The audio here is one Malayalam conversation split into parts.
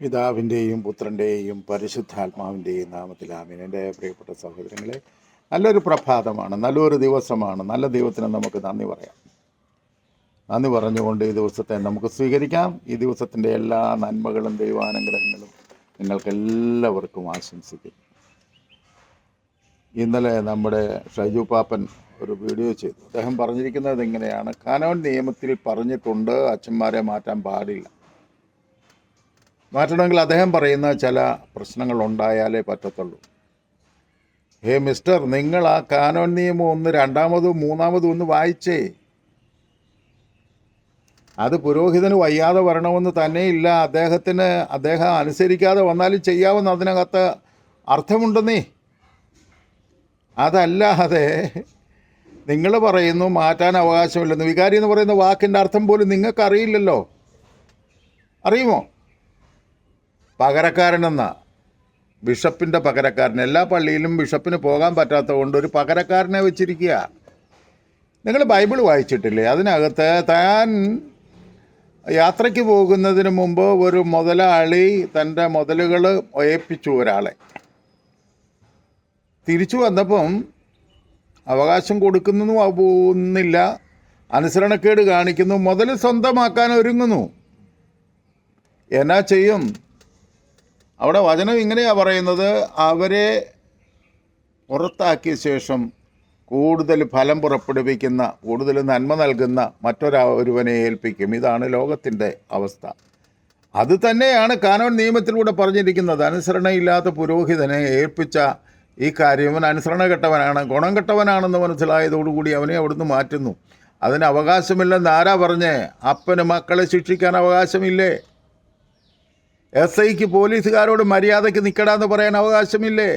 പിതാവിന്റെയും പുത്രന്റെയും പരിശുദ്ധാത്മാവിന്റെയും നാമത്തിൽ ആമീൻ. എന്റെ പ്രിയപ്പെട്ട സഹോദരങ്ങളെ നല്ലൊരു പ്രഭാതമാണ് നല്ലൊരു ദിവസമാണ്. നല്ല ദൈവത്തിന് നമുക്ക് നന്ദി പറയാം. നന്ദി പറഞ്ഞുകൊണ്ട് ഈ ദിവസത്തെ നമുക്ക് സ്വീകരിക്കാം. ഈ ദിവസത്തിന്റെ എല്ലാ നന്മകളും ദൈവാനുഗ്രഹങ്ങളും നിങ്ങൾക്കെല്ലാവർക്കും ആശംസിക്കും. ഇന്നലെ നമ്മുടെ ഷൈജു പാപ്പൻ ഒരു വീഡിയോ ചെയ്തു. അദ്ദേഹം പറഞ്ഞിരിക്കുന്നത് എങ്ങനെയാണ് കാനോൻ നിയമത്തിൽ പറഞ്ഞിട്ടുണ്ട് അച്ഛന്മാരെ മാറ്റാൻ പാടില്ല. മാറ്റണമെങ്കിൽ അദ്ദേഹം പറയുന്ന ചില പ്രശ്നങ്ങൾ ഉണ്ടായാലേ പറ്റത്തുള്ളൂ. ഹേ മിസ്റ്റർ നിങ്ങൾ ആ കാനോൻ നിയമം ഒന്ന് രണ്ടാമതും മൂന്നാമതും ഒന്ന് വായിച്ചേ. അത് പുരോഹിതന് വയ്യാതെ വരണമെന്ന് തന്നെയില്ല. അദ്ദേഹത്തിന് അദ്ദേഹം അനുസരിക്കാതെ വന്നാലും ചെയ്യാവുന്ന അതിനകത്ത് അർത്ഥമുണ്ടെന്നേ. അതല്ലാതെ നിങ്ങൾ പറയുന്നു മാറ്റാൻ അവകാശമില്ലെന്ന്. വികാരി എന്ന് പറയുന്ന വാക്കിന്റെ അർത്ഥം പോലും നിങ്ങൾക്കറിയില്ലല്ലോ. അറിയുമോ? പകരക്കാരനെന്ന ബിഷപ്പിന്റെ പകരക്കാരൻ. എല്ലാ പള്ളിയിലും ബിഷപ്പിന് പോകാൻ പറ്റാത്തതുകൊണ്ട് ഒരു പകരക്കാരനെ വെച്ചിരിക്കുക. നിങ്ങൾ ബൈബിൾ വായിച്ചിട്ടില്ലേ? അതിനകത്ത് താൻ യാത്രയ്ക്ക് പോകുന്നതിന് മുമ്പ് ഒരു മുതലാളി തന്റെ മുതലുകൾ ഒയപ്പിച്ചു ഒരാളെ. തിരിച്ചു വന്നപ്പം അവകാശം കൊടുക്കുന്നു പോകുന്നില്ല. അനുസരണക്കേട് കാണിക്കുന്നു. മുതൽ സ്വന്തമാക്കാൻ ഒരുങ്ങുന്നു. എന്നാ ചെയ്യും? അവിടെ വചനം ഇങ്ങനെയാണ് പറയുന്നത് അവരെ പുറത്താക്കിയ ശേഷം കൂടുതൽ ഫലം പുറപ്പെടുവിക്കുന്ന കൂടുതൽ നന്മ നൽകുന്ന മറ്റൊരൊരുവനെ ഏൽപ്പിക്കും. ഇതാണ് ലോകത്തിന്റെ അവസ്ഥ. അത് തന്നെയാണ് കാനോൻ നിയമത്തിലൂടെ പറഞ്ഞിരിക്കുന്നത്. അനുസരണയില്ലാത്ത പുരോഹിതനെ ഏൽപ്പിച്ച ഈ കാര്യം. അവൻ അനുസരണ കെട്ടവനാണ് ഗുണം കെട്ടവനാണെന്ന് മനസ്സിലായതോടുകൂടി അവനെ അവിടുന്ന് മാറ്റുന്നു. അതിന് അവകാശമില്ലെന്ന് ആരാ പറഞ്ഞേ? അപ്പന് മക്കളെ ശിക്ഷിക്കാൻ അവകാശമില്ലേ? എസ് ഐക്ക് പോലീസുകാരോട് മര്യാദയ്ക്ക് നിൽക്കടാന്ന് പറയാൻ അവകാശമില്ലേ?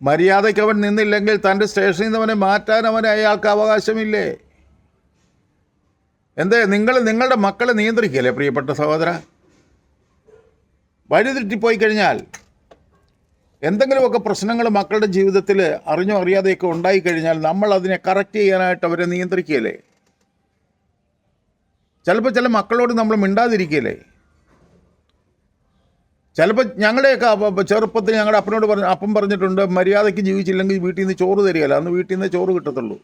മര്യാദയ്ക്ക് അവൻ നിന്നില്ലെങ്കിൽ തന്റെ സ്റ്റേഷനിൽ നിന്ന് അവനെ മാറ്റാൻ അവന് അയാൾക്ക് അവകാശമില്ലേ? എന്തേ നിങ്ങൾ നിങ്ങളുടെ മക്കളെ നിയന്ത്രിക്കല്ലേ പ്രിയപ്പെട്ട സഹോദര? വഴിതെറ്റിപ്പോയി കഴിഞ്ഞാൽ എന്തെങ്കിലുമൊക്കെ പ്രശ്നങ്ങൾ മക്കളുടെ ജീവിതത്തിൽ അറിഞ്ഞോ അറിയാതെയൊക്കെ ഉണ്ടായിക്കഴിഞ്ഞാൽ നമ്മൾ അതിനെ കറക്റ്റ് ചെയ്യാനായിട്ട് അവരെ നിയന്ത്രിക്കുകയല്ലേ? ചിലപ്പോൾ ചില മക്കളോട് നമ്മൾ മിണ്ടാതിരിക്കുകയല്ലേ? ചിലപ്പോൾ ഞങ്ങളുടെയൊക്കെ ചെറുപ്പത്തിൽ ഞങ്ങളുടെ അപ്പനോട് പറഞ്ഞു അപ്പം പറഞ്ഞിട്ടുണ്ട് മര്യാദയ്ക്ക് ജീവിച്ചില്ലെങ്കിൽ വീട്ടിൽ നിന്ന് ചോറ് തരികയില്ല. അന്ന് വീട്ടിൽ നിന്ന് ചോറ് കിട്ടത്തുള്ളൂ.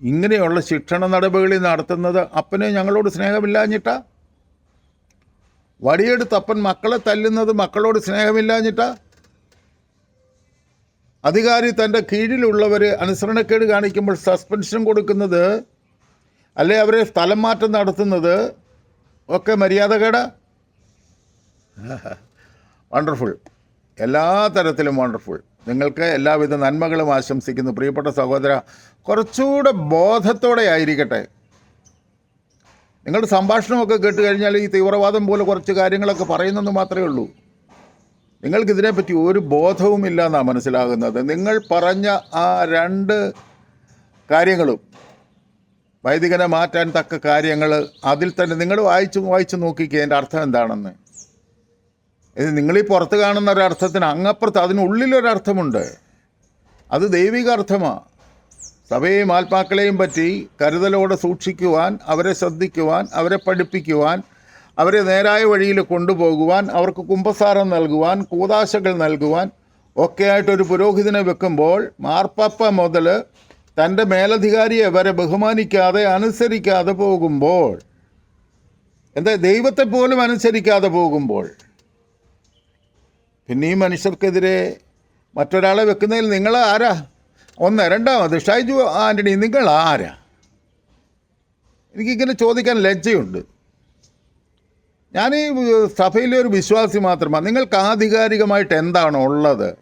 ഇങ്ങനെയുള്ള ശിക്ഷണ നടപടികൾ നടത്തുന്നത് അപ്പനെ ഞങ്ങളോട് സ്നേഹമില്ലാഞ്ഞിട്ടാ? വടിയെടുത്ത് അപ്പൻ മക്കളെ തല്ലുന്നത് മക്കളോട് സ്നേഹമില്ലാഞ്ഞിട്ടാ? അധികാരി തന്റെ കീഴിലുള്ളവർ അനുസരണക്കേട് കാണിക്കുമ്പോൾ സസ്പെൻഷൻ കൊടുക്കുന്നത് അല്ലെ അവരെ സ്ഥലം മാറ്റം നടത്തുന്നത് ഒക്കെ മര്യാദകേടാ? വണ്ടർഫുൾ എല്ലാ തരത്തിലും വണ്ടർഫുൾ നിങ്ങൾക്ക് എല്ലാവിധ നന്മകളും ആശംസിക്കുന്നു. പ്രിയപ്പെട്ട സഹോദര കുറച്ചുകൂടെ ബോധത്തോടെ ആയിരിക്കട്ടെ. നിങ്ങളുടെ സംഭാഷണമൊക്കെ കേട്ട് കഴിഞ്ഞാൽ ഈ തീവ്രവാദം പോലെ കുറച്ച് കാര്യങ്ങളൊക്കെ പറയുന്നെന്ന് മാത്രമേ ഉള്ളൂ. നിങ്ങൾക്കിതിനെപ്പറ്റി ഒരു ബോധവുമില്ല എന്നാണ് മനസ്സിലാകുന്നത്. നിങ്ങൾ പറഞ്ഞ ആ രണ്ട് കാര്യങ്ങളും വൈദികനെ മാറ്റാൻ തക്ക കാര്യങ്ങൾ അതിൽ തന്നെ നിങ്ങൾ വായിച്ച് വായിച്ച് നോക്കിക്കുക അതിന്റെ അർത്ഥം എന്താണെന്ന്. ഇത് നിങ്ങളീ പുറത്ത് കാണുന്ന ഒരർത്ഥത്തിന് അങ്ങപ്പുറത്ത് അതിനുള്ളിലൊരർത്ഥമുണ്ട്. അത് ദൈവിക അർത്ഥമാണ് സഭയെയും ആത്മാക്കളെയും പറ്റി കരുതലോടെ സൂക്ഷിക്കുവാൻ അവരെ ശ്രദ്ധിക്കുവാൻ അവരെ പഠിപ്പിക്കുവാൻ അവരെ നേരായ വഴിയിൽ കൊണ്ടുപോകുവാൻ അവർക്ക് കുംഭസാരം നൽകുവാൻ കൂതാശകൾ നൽകുവാൻ ഒക്കെയായിട്ടൊരു പുരോഹിതനെ വെക്കുമ്പോൾ മാർപ്പാപ്പ മുതൽ തന്റെ മേലധികാരിയെ വരെ ബഹുമാനിക്കാതെ അനുസരിക്കാതെ പോകുമ്പോൾ എന്താ ദൈവത്തെ പോലും അനുസരിക്കാതെ പോകുമ്പോൾ പിന്നെ ഈ മനുഷ്യർക്കെതിരെ മറ്റൊരാളെ വെക്കുന്നതിൽ നിങ്ങൾ ആരാ? ഒന്ന് രണ്ടാമത് ഷൈജു ആന്റണി നിങ്ങൾ ആരാ? എനിക്കിങ്ങനെ ചോദിക്കാൻ ലജ്ജയുണ്ട്. ഞാൻ ഈ സഭയിലെ ഒരു വിശ്വാസി മാത്രമാണ് നിങ്ങൾക്ക് ആധികാരികമായിട്ട് എന്താണ് ഉള്ളത്?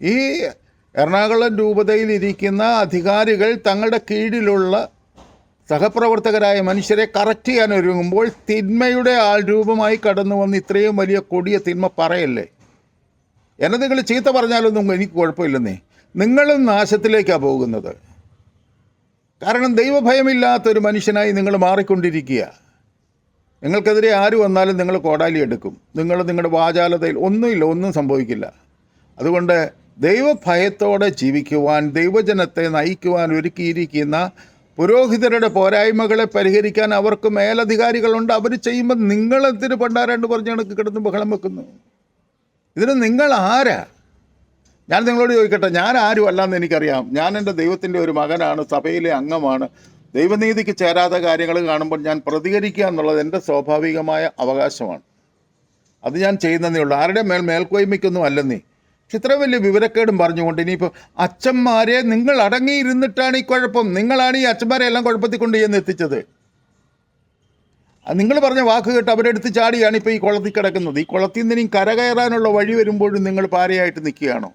ഈ എറണാകുളം രൂപതയിൽ ഇരിക്കുന്ന അധികാരികൾ തങ്ങളുടെ കീഴിലുള്ള സഹപ്രവർത്തകരായ മനുഷ്യരെ കറക്റ്റ് ചെയ്യാൻ ഒരുങ്ങുമ്പോൾ തിന്മയുടെ ആൾ രൂപമായി കടന്നു വന്ന് ഇത്രയും വലിയ കൊടിയ തിന്മ പറയല്ലേ? എന്നെ നിങ്ങൾ ചീത്ത പറഞ്ഞാലൊന്നും എനിക്ക് കുഴപ്പമില്ലെന്നേ. നിങ്ങളും നാശത്തിലേക്കാണ് പോകുന്നത്. കാരണം ദൈവഭയമില്ലാത്തൊരു മനുഷ്യനായി നിങ്ങൾ മാറിക്കൊണ്ടിരിക്കുക. നിങ്ങൾക്കെതിരെ ആര് വന്നാലും നിങ്ങൾ കോടാലി എടുക്കും. നിങ്ങൾ നിങ്ങളുടെ വാചാലതയിൽ ഒന്നുമില്ല ഒന്നും സംഭവിക്കില്ല. അതുകൊണ്ട് ദൈവഭയത്തോടെ ജീവിക്കുവാൻ ദൈവജനത്തെ നയിക്കുവാൻ ഒരുക്കിയിരിക്കുന്ന പുരോഹിതരുടെ പോരായ്മകളെ പരിഹരിക്കാൻ അവർക്ക് മേലധികാരികളുണ്ട്. അവർ ചെയ്യുമ്പോൾ നിങ്ങളെന്തിന് പണ്ടാരാണ്ട് പറഞ്ഞ കണക്ക് കിടന്ന് ബഹളം വെക്കുന്നു? ഇതിന് നിങ്ങൾ ആരാ? ഞാൻ നിങ്ങളോട് ചോദിക്കട്ടെ ഞാൻ ആരും അല്ലാന്ന് എനിക്കറിയാം. ഞാൻ എന്റെ ദൈവത്തിന്റെ ഒരു മകനാണ് സഭയിലെ അംഗമാണ്. ദൈവനീതിക്ക് ചേരാത്ത കാര്യങ്ങൾ കാണുമ്പോൾ ഞാൻ പ്രതികരിക്കുക എന്നുള്ളത് എന്റെ സ്വാഭാവികമായ അവകാശമാണ്. അത് ഞാൻ ചെയ്യുന്നതേ ഉള്ളൂ. ആരുടെ മേൽ മേൽക്കോയ്മയ്ക്കൊന്നും അല്ലെന്നേ. ഇത്ര വലിയ വിവരക്കേടും പറഞ്ഞുകൊണ്ട് ഇനിയിപ്പോൾ അച്ഛന്മാരെ നിങ്ങൾ അടങ്ങിയിരുന്നിട്ടാണ് ഈ കുഴപ്പം. നിങ്ങളാണ് ഈ അച്ഛന്മാരെ എല്ലാം കുഴപ്പത്തിൽ കൊണ്ട് ചെന്ന് എത്തിച്ചത്. നിങ്ങൾ പറഞ്ഞ വാക്ക് കേട്ട് അവരെടുത്ത് ചാടിയാണ് ഇപ്പോൾ ഈ കുളത്തിൽ കിടക്കുന്നത്. ഈ കുളത്തിൽ നിന്ന് ഇനി കരകയറാനുള്ള വഴി വരുമ്പോഴും നിങ്ങൾ പാരയായിട്ട് നിൽക്കുകയാണോ?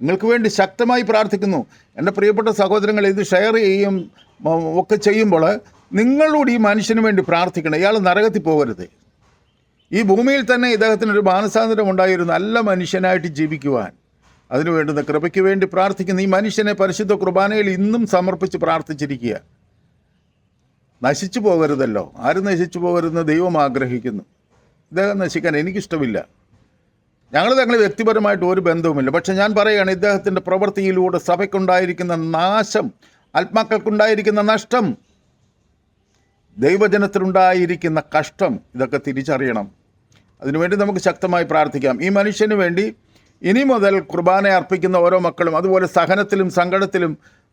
നിങ്ങൾക്ക് വേണ്ടി ശക്തമായി പ്രാർത്ഥിക്കുന്നു. എന്റെ പ്രിയപ്പെട്ട സഹോദരങ്ങൾ ഇത് ഷെയർ ചെയ്യും ഒക്കെ ചെയ്യുമ്പോൾ നിങ്ങളോട് ഈ മനുഷ്യന് വേണ്ടി പ്രാർത്ഥിക്കണം. ഇയാൾ നരകത്തിൽ പോകരുത്. ഈ ഭൂമിയിൽ തന്നെ ഇദ്ദേഹത്തിന് ഒരു മാനസാന്തരം ഉണ്ടായി ഒരു നല്ല മനുഷ്യനായിട്ട് ജീവിക്കുവാൻ. അതിനു വേണ്ടുന്ന കൃപയ്ക്ക് വേണ്ടി പ്രാർത്ഥിക്കുന്ന. ഈ മനുഷ്യനെ പരിശുദ്ധ കുർബാനയിൽ ഇന്നും സമർപ്പിച്ച് പ്രാർത്ഥിച്ചിരിക്കുക. നശിച്ചു പോകരുതല്ലോ. ആരും നശിച്ചു പോകരുതെന്ന് ദൈവം ആഗ്രഹിക്കുന്നു. ഇദ്ദേഹം നശിക്കാൻ എനിക്കിഷ്ടമില്ല. ഞങ്ങൾ തങ്ങൾ വ്യക്തിപരമായിട്ട് ഒരു ബന്ധവുമില്ല. പക്ഷെ ഞാൻ പറയുകയാണ് ഇദ്ദേഹത്തിന്റെ പ്രവൃത്തിയിലൂടെ സഭയ്ക്കുണ്ടായിരിക്കുന്ന നാശം ആത്മാക്കൾക്കുണ്ടായിരിക്കുന്ന നഷ്ടം ദൈവജനത്തിനുണ്ടായിരിക്കുന്ന കഷ്ടം ഇതൊക്കെ തിരിച്ചറിയണം. അതിനുവേണ്ടി നമുക്ക് ശക്തമായി പ്രാർത്ഥിക്കാം. ഈ മനുഷ്യന് വേണ്ടി ഇനി മുതൽ കുർബാന അർപ്പിക്കുന്ന ഓരോ മക്കളും അതുപോലെ സഹനത്തിലും സങ്കടത്തിലും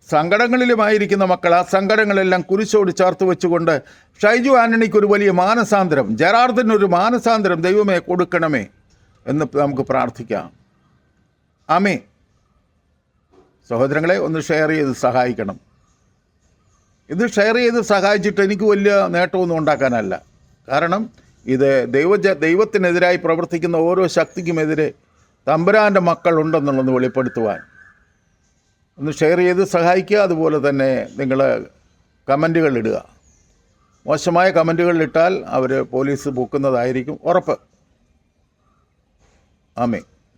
സങ്കടങ്ങളിലുമായിരിക്കുന്ന മക്കൾ ആ സങ്കടങ്ങളെല്ലാം കുരിശോട് ചേർത്ത് വെച്ചുകൊണ്ട് ഷൈജു ആന്റണിക്ക് ഒരു വലിയ മാനസാന്തരം ജെറാർദിന് ഒരു മാനസാന്തരം ദൈവമേ കൊടുക്കണമേ എന്ന് നമുക്ക് പ്രാർത്ഥിക്കാം. ആമേ സഹോദരങ്ങളെ ഒന്ന് ഷെയർ ചെയ്ത് സഹായിക്കണം. ഇത് ഷെയർ ചെയ്ത് സഹായിച്ചിട്ട് എനിക്ക് വലിയ നേട്ടമൊന്നും ഉണ്ടാക്കാനല്ല. കാരണം ഇത് ദൈവജ ദൈവത്തിനെതിരായി പ്രവർത്തിക്കുന്ന ഓരോ ശക്തിക്കുമെതിരെ തമ്പുരാന്റെ മക്കളുണ്ടെന്നുള്ളത് വെളിപ്പെടുത്തുവാൻ. ഒന്ന് ഷെയർ ചെയ്ത് സഹായിക്കുക. അതുപോലെ തന്നെ നിങ്ങൾ കമന്റുകൾ ഇടുക. മോശമായ കമന്റുകൾ ഇട്ടാൽ അവർ പോലീസ് പൂക്കുന്നതായിരിക്കും ഉറപ്പ്. ആമേ